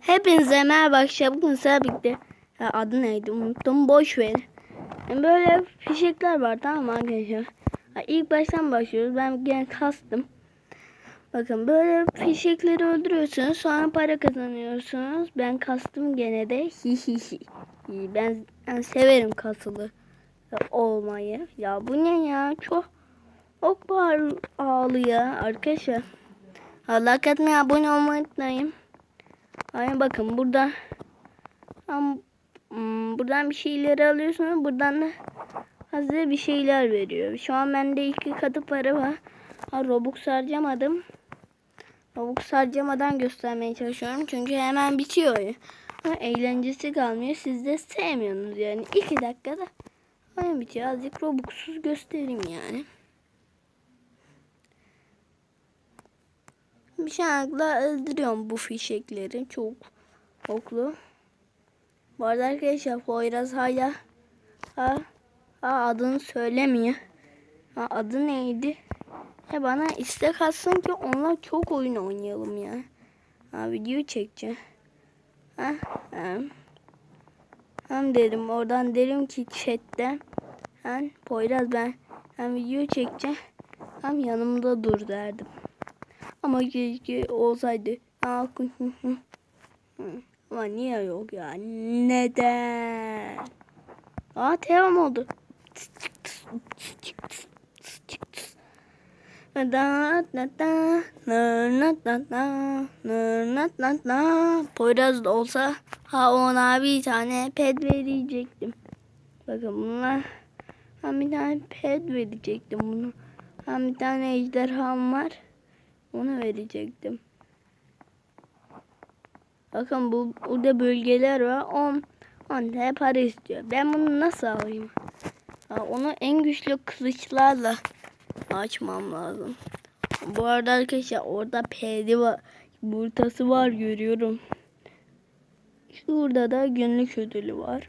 Hepinize merhaba arkadaşlar. Bugün ya adı neydi unuttum boş ver. Yani böyle fişekler var tamam mı arkadaşlar? Ya ilk baştan başlıyoruz. Ben gene kastım. Bakın böyle fişekleri öldürüyorsunuz. Sonra para kazanıyorsunuz. Ben kastım gene de. Ben, ben severim kasılı olmayı. Ya bu ne ya? Çok çok pahalı ya arkadaşlar. Allah katmaya abone olmayı unutmayın. Aynen bakın burada hmm, buradan bir şeyleri alıyorsunuz. Buradan da size bir şeyler veriyor. Şu an bende iki katı para var. Ha, Robux harcamadım. Robux harcamadan göstermeye çalışıyorum. Çünkü hemen bitiyor. Ha, eğlencesi kalmıyor. Siz de sevmiyorsunuz yani. iki dakikada hemen bitiyor. Azıcık Robux'suz göstereyim yani. Bir şarkıla öldürüyorum bu fişekleri. Çok oklu. Bu arada arkadaşlar Poyraz hala ha, ha adını söylemiyor. Ha, adı neydi? He bana istek atsın ki onunla çok oyun oynayalım ya. Ha video çekeceğim. Ha, hem, hem derim oradan derim ki chatten hem Poyraz ben hem video çekeceğim hem yanımda dur derdim. Ama keşke olsaydı. Ama niye yok ya? Neden? Aa devam oldu. Poyraz da olsa ha ona bir tane pet verecektim. Bakın bunlar ha bir tane pet verecektim bunu. Ha bir tane ejderham var. Onu verecektim. Bakın bu burada bölgeler var. 10 10 TL para istiyor. Ben bunu nasıl alayım? Ha, onu en güçlü kılıçlarla açmam lazım. Bu arada arkadaşlar orada pedi var. Burtası var görüyorum. Şurada da günlük ödülü var.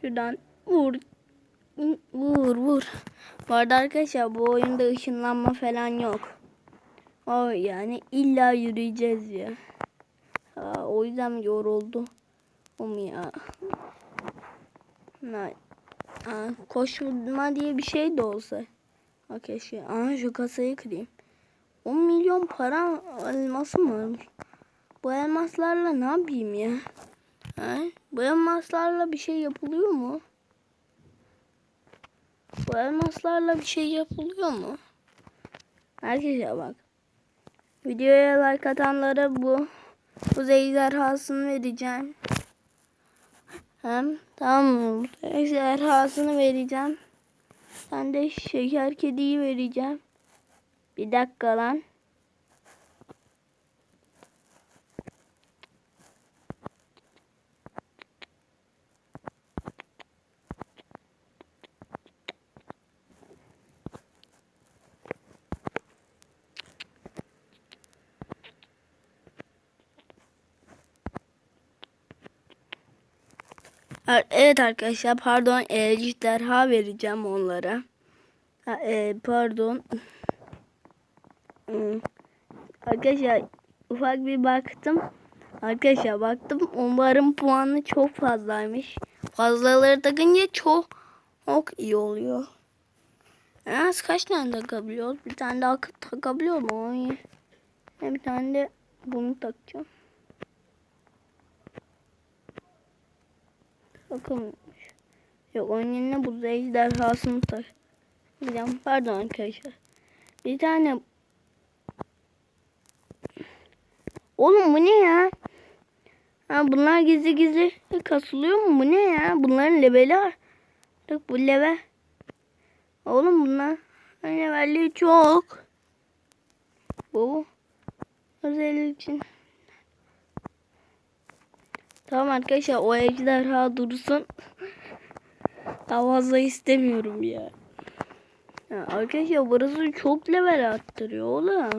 Şuradan vur vur vur. Bu arada arkadaşlar bu oyunda ışınlanma falan yok. O yani illa yürüyeceğiz ya. Ha, o yüzden yoruldu. Um ya. Ha, ha, koşma diye bir şey de olsa. Ha keşke. Aha şu kasayı kırayım. 10 milyon para elmasım varmış. Bu elmaslarla ne yapayım ya? Ha? Bu elmaslarla bir şey yapılıyor mu? Bu elmaslarla bir şey yapılıyor mu? Herkese bak. Videoya like atanlara bu bu ejderhasını vereceğim. Hem tamam mı? Ejderhasını vereceğim. Sen de şeker kediyi vereceğim. Bir dakika lan. Evet arkadaşlar pardon ejderha vereceğim onlara. Ha, e, pardon. Hmm. Arkadaşlar ufak bir baktım. Arkadaşlar baktım umarım puanı çok fazlaymış. Fazlaları takınca çok çok iyi oluyor. En az kaç tane takabiliyoruz? Bir tane daha takabiliyor mu? Bir tane de bunu takacağım. Bakın. Yok onun yerine bu ejderhasını takacağım. Pardon arkadaşlar. Bir tane Oğlum bu ne ya? Ha, bunlar gizli gizli kasılıyor mu? Bu ne ya? Bunların leveli. Bak bu level. Oğlum bunlar levelli çok. Bu özellik için. Tamam arkadaşlar o ejderha dursun. Daha fazla istemiyorum ya. ya. Arkadaşlar burası çok level arttırıyor oğlum.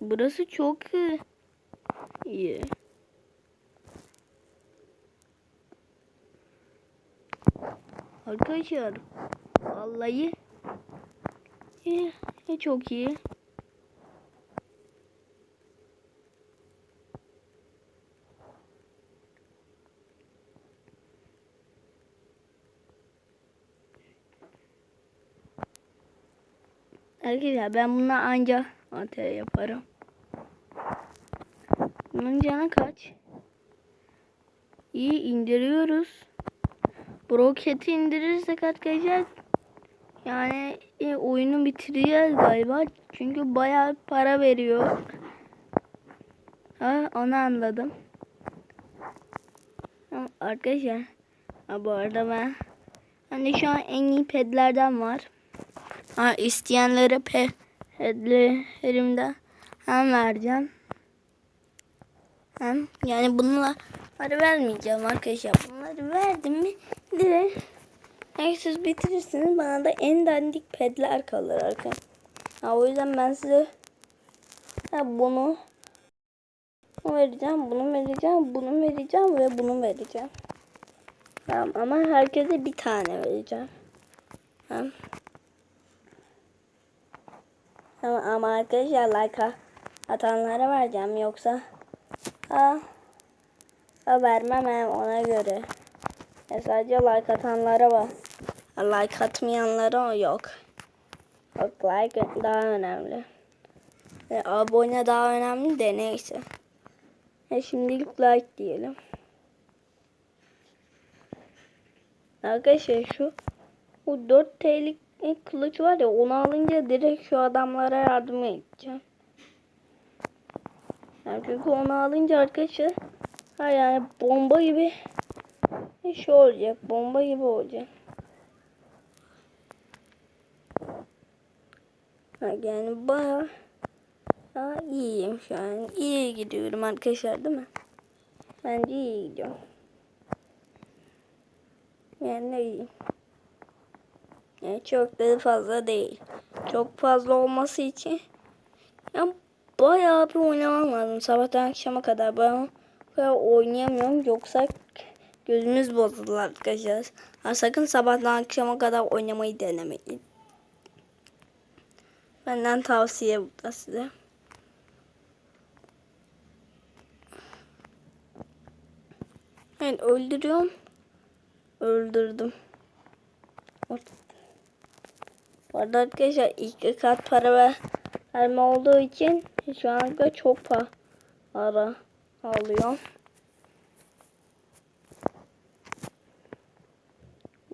Burası çok iyi. Arkadaşlar vallahi iyi, çok iyi. Arkadaşlar ben bununla anca anten yaparım. Bunun canı kaç? İyi indiriyoruz. Bu roketi indirirsek arkadaşlar yani e, oyunu bitireceğiz galiba. Çünkü bayağı para veriyor. Ha, onu anladım. Arkadaşlar bu arada ben hani şu an en iyi pedlerden var. Ha, isteyenlere pe pedlerimden hem vereceğim. Hem yani bununla para vermeyeceğim arkadaşlar. Bunları verdim mi direkt eğer siz bitirirsiniz bana da en dandik pedler kalır arkadaşlar. Ha, o yüzden ben size bunu bunu vereceğim, bunu vereceğim, bunu vereceğim ve bunu vereceğim. Tamam ama herkese bir tane vereceğim. Tamam. Tamam ama arkadaşlar like atanlara vereceğim yoksa ha, ha vermem hem ona göre. Ya sadece like atanlara var. Like atmayanlara yok. Bak like daha önemli. E, abone daha önemli de neyse. E, şimdilik like diyelim. Arkadaşlar şu bu 4 TL'lik kılıç var ya onu alınca direkt şu adamlara yardım edeceğim. Yani çünkü onu alınca arkadaşlar ha yani bomba gibi bir şey olacak. Bomba gibi olacak. Ha, yani bayağı ha, iyiyim şu an. İyi gidiyorum arkadaşlar değil mi? Bence iyi gidiyorum. Yani iyiyim. Yani çok da fazla değil. Çok fazla olması için yani bayağı bir oynamam lazım. Sabahtan akşama kadar ben oynayamıyorum. Yoksa gözümüz bozulur arkadaşlar. Ha, sakın sabahtan akşama kadar oynamayı denemeyin. Benden tavsiye bu da size. Evet öldürüyorum. Öldürdüm. Bu arada arkadaşlar ilk kat para ver, verme olduğu için şu anda çok para alıyorum.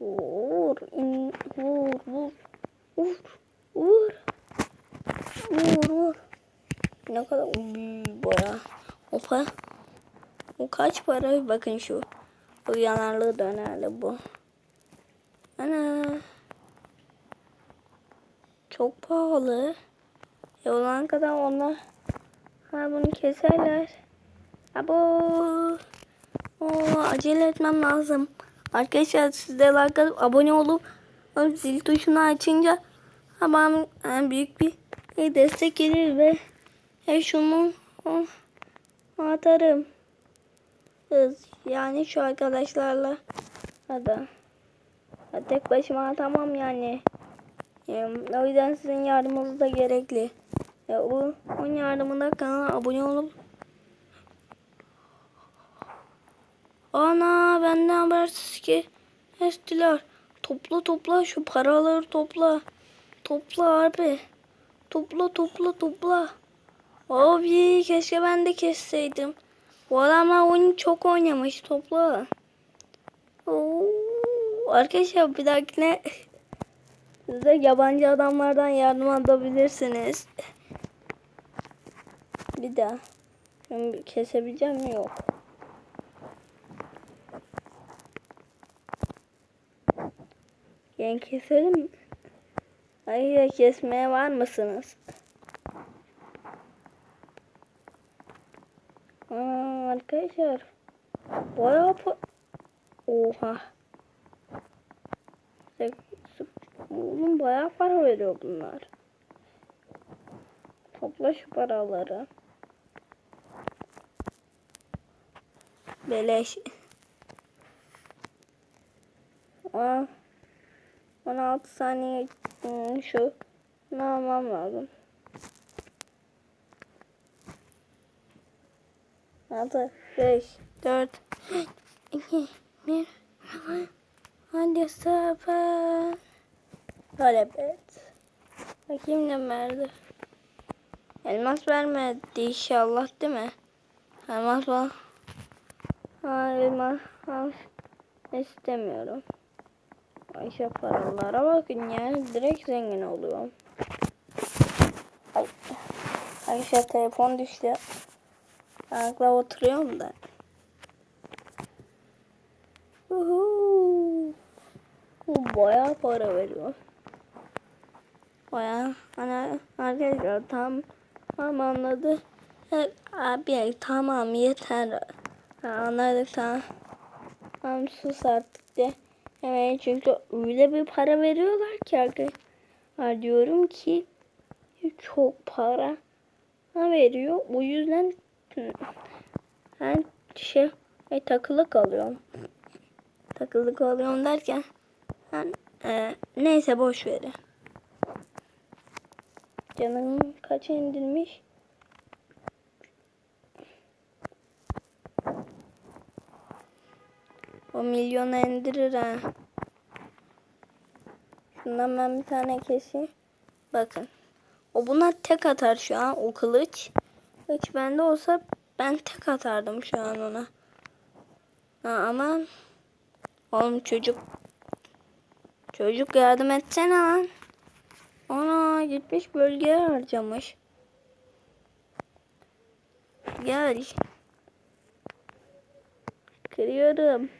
Vur, in, vur, vur, vur, vur, vur, vur. Ne kadar Uy, baya. O para. Kaç para? Bakın şu. Bu yanarlı dönerli bu. Ana. Çok pahalı. E olan kadar onlar ha bunu keserler. Abo. Oo, acele etmem lazım. Arkadaşlar siz de like abone olup zil tuşunu açınca ha bana yani büyük bir e, destek gelir ve e, şunu oh, atarım. Kız yani şu arkadaşlarla hadi. Ha, tek başıma atamam yani. E, o yüzden sizin yardımınız da gerekli. E, o, onun yardımına kanala abone olup Ana benden habersiz ki estiler. Topla topla şu paraları topla. Topla abi. Topla topla topla. Abi keşke ben de kesseydim. Bu adamlar oyunu çok oynamış. Topla. Oo, arkadaşlar bir dahakine siz de yabancı adamlardan yardım alabilirsiniz. Bir daha. Kesebileceğim? Yok. Yani keselim mi? Hayır kesmeye var mısınız? Aa, arkadaşlar. Bayağı Oha. Oğlum bayağı para veriyor bunlar. Topla şu paraları. Beleş. Aa. 16 saniye şu ne almam lazım. 6 5 4 2 1 Hadi sefer. Evet. Bakayım ne verdi. Elmas vermedi inşallah değil mi? Elmas var. Ha elmas al. istemiyorum. Ayşe paralara bakın ya. Direkt zengin oluyorum. Ay. Ayşe telefon düştü. Ayakla oturuyorum da. Uhu. Bu bayağı para veriyor. Bayağı hani arkadaşlar tam tam anladı. Ha, Abi tamam yeter. Anladık tamam. Tamam sus artık de. Evet çünkü öyle bir para veriyorlar ki arkadaşlar diyorum ki çok para veriyor. O yüzden ben şey e, takılı kalıyorum. Takılı kalıyorum derken ben, e, neyse boş verin. Canım kaça indirmiş? O milyona indirir ha. Şundan ben bir tane keseyim. Bakın. O buna tek atar şu an o kılıç. Kılıç bende olsa ben tek atardım şu an ona. Ha, ama oğlum çocuk çocuk yardım etsene lan. Ana gitmiş bölgeye harcamış. Gel. Kırıyorum.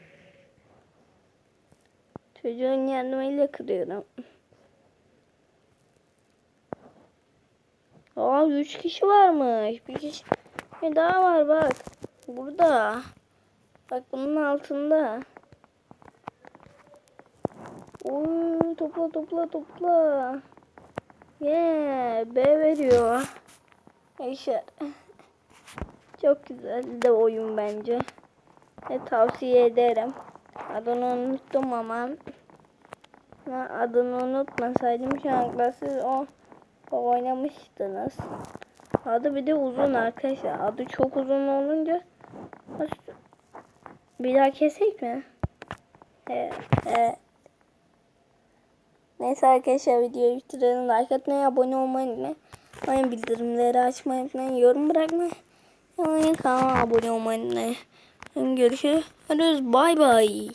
Çocuğun yardımıyla kırıyorum. Aa üç kişi varmış. Bir kişi bir daha var bak. Burada. Bak bunun altında. Oy topla topla topla. Yeah, B veriyor. Yaşar. Çok güzel de oyun bence. Ve tavsiye ederim. Adını unuttum ama. Adını unutmasaydım şu an siz o, o oynamıştınız. Adı bir de uzun arkadaşlar. Adı çok uzun olunca bir daha kesek mi? Evet. evet. Neyse arkadaşlar videoyu bitirelim. Like atmayı, abone olmayı unutmayın. Bildirimleri açmayı unutmayın. Yorum bırakmayı unutmayın. Kanala abone olmayı unutmayın. Görüşürüz. Bay bay.